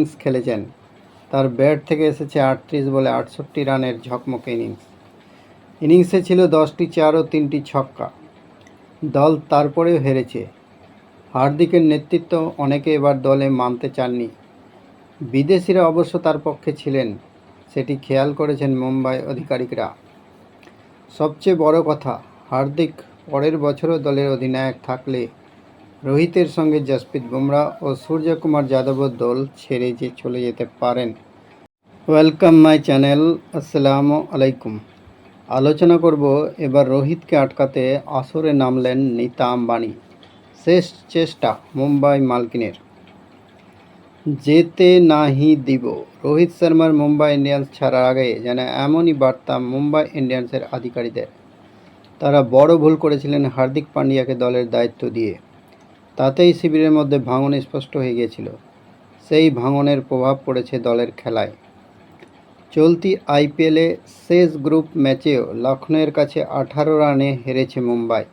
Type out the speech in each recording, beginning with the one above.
Innings খেলেছেন। তার bat থেকে এসেছে আটত্রিশ বলে আটষট্টি রানের ঝকমকে ইনিংস। ইনিংসে ছিল দশটি চার ও তিনটি ছক্কা। দল তারপরেও হেরেছে। হার্দিকের নেতৃত্ব অনেকে এবার দলে মানতে চাননি। বিদেশিরা অবশ্য তার পক্ষে ছিলেন, সেটি খেয়াল করেছেন মুম্বাই আধিকারিকরা। সবচেয়ে বড় কথা, হার্দিক পরের বছরও দলের অধিনায়ক থাকলে রোহিতের সঙ্গে জসপ্রীত বুমরা ও সূর্যকুমার যাদবও দল ছেড়ে যে চলে যেতে পারেন। ওয়েলকাম মাই চ্যানেল আসসালামু আলাইকুম। আলোচনা করব এবার রোহিতকে আটকাতে আসরে নামলেন নীতা আম্বানি। শেষ চেষ্টা মুম্বাই মালকিনের। যেতে নাহি দিব। রোহিত শর্মার মুম্বাই ইন্ডিয়ান্স ছাড়ার আগে যেন এমনই বার্তা মুম্বাই ইন্ডিয়ান্সের আধিকারিকদের। তারা বড় ভুল করেছিলেন হার্দিক পান্ডিয়াকে দলের দায়িত্ব দিয়ে। তাতেই শিবিরের মধ্যে ভাঙন স্পষ্ট হয়ে গিয়েছিল। সেই ভাঙনের প্রভাব পড়েছে দলের খেলায়। চলতি আইপিএলে শেষ গ্রুপ ম্যাচেও লখনৌয়ের কাছে আঠারো রানে হেরেছে মুম্বাই।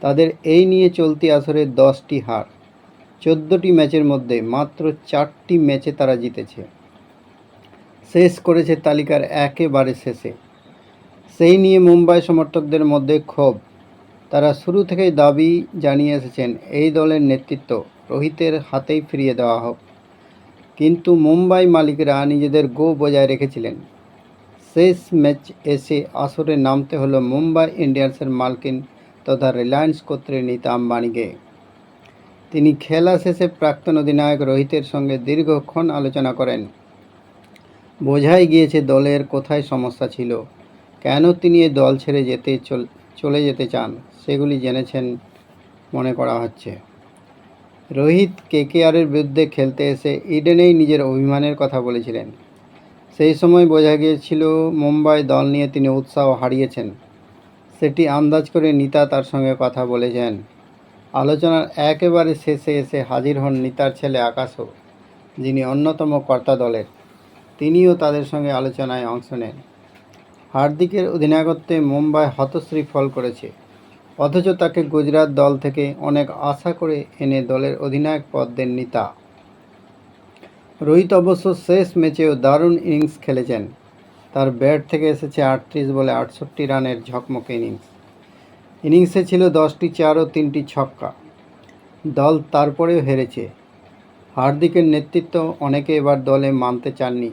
তাদের এই নিয়ে চলতি আসরে দশটি হার। চোদ্দোটি ম্যাচের মধ্যে মাত্র চারটি ম্যাচে তারা জিতেছে। শেষ করেছে তালিকার একেবারে শেষে। সেই নিয়ে মুম্বাই সমর্থকদের মধ্যে ক্ষোভ। তারা শুরু থেকেই দাবি জানিয়ে এসেছেন, এই দলের নেতৃত্ব রোহিতের হাতেই ফিরিয়ে দেওয়া হোক। কিন্তু মুম্বাই মালিকরা নিজেদের গো বজায় রেখেছিলেন। শেষ ম্যাচ এসে আসরে নামতে হলো মুম্বাই ইন্ডিয়ান্সের মালকিন তথা রিলায়েন্স কোত্রে নীতা আম্বানিকে। তিনি খেলা শেষে প্রাক্তন অধিনায়ক রোহিতের সঙ্গে দীর্ঘক্ষণ আলোচনা করেন। বোঝাই গিয়েছে দলের কোথায় সমস্যা ছিল, কেন তিনি এই দল ছেড়ে যেতে চল- চলে যেতে চান, সেগুলি জেনেছেন মনে করা হচ্ছে। রোহিত কেকেআরের বিরুদ্ধে খেলতে এসে ইডেনেই নিজের অভিমানের কথা বলেছিলেন। সেই সময় বোঝা গিয়েছিল, মুম্বাই দল নিয়ে তিনি উৎসাহ হারিয়েছেন। সেটি আন্দাজ করে নিতা তার সঙ্গে কথা বলেছেন। আলোচনার একেবারে শেষে এসে হাজির হন নিতার ছেলে আকাশও, যিনি অন্যতম কর্তা দলের। তিনিও তাদের সঙ্গে আলোচনায় অংশ নেন। হার্দিকের অধিনায়কত্বে মুম্বাই হতশ্রী ফল করেছে। অথচ তাকে গুজরাট দল থেকে অনেক আশা করে এনে দলের অধিনায়ক পদ দেন নিতা রোহিত অবশ্য শেষ ম্যাচেও দারুণ ইনিংস খেলেছেন। তার ব্যাট থেকে এসেছে আটত্রিশ বলে আটষট্টি রানের ঝকমকে ইনিংস। ইনিংসে ছিল দশটি চার ও তিনটি ছক্কা। দল তারপরেও হেরেছে। হার্দিকের নেতৃত্ব অনেকে এবার দলে মানতে চাননি।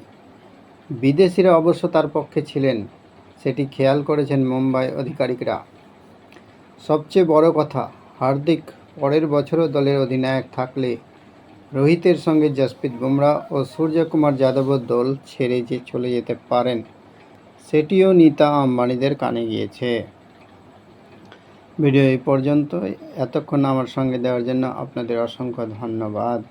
বিদেশিরা অবশ্য তার পক্ষে ছিলেন। সেটি খেয়াল করেছেন মুম্বাই আধিকারিকরা। সবচেয়ে বড় কথা, হার্দিক পরের বছরও দলের অধিনায়ক থাকলে রোহিতের সঙ্গে জসপ্রীত বুমরা ও সূর্যকুমার যাদবও দল ছেড়ে যে চলে যেতে পারেন, সেটিও নীতা আম্বানিদের কানে গিয়েছে। ভিডিও এই পর্যন্ত এতক্ষণ আমার সঙ্গে দেওয়ার জন্য আপনাদের অসংখ্য ধন্যবাদ।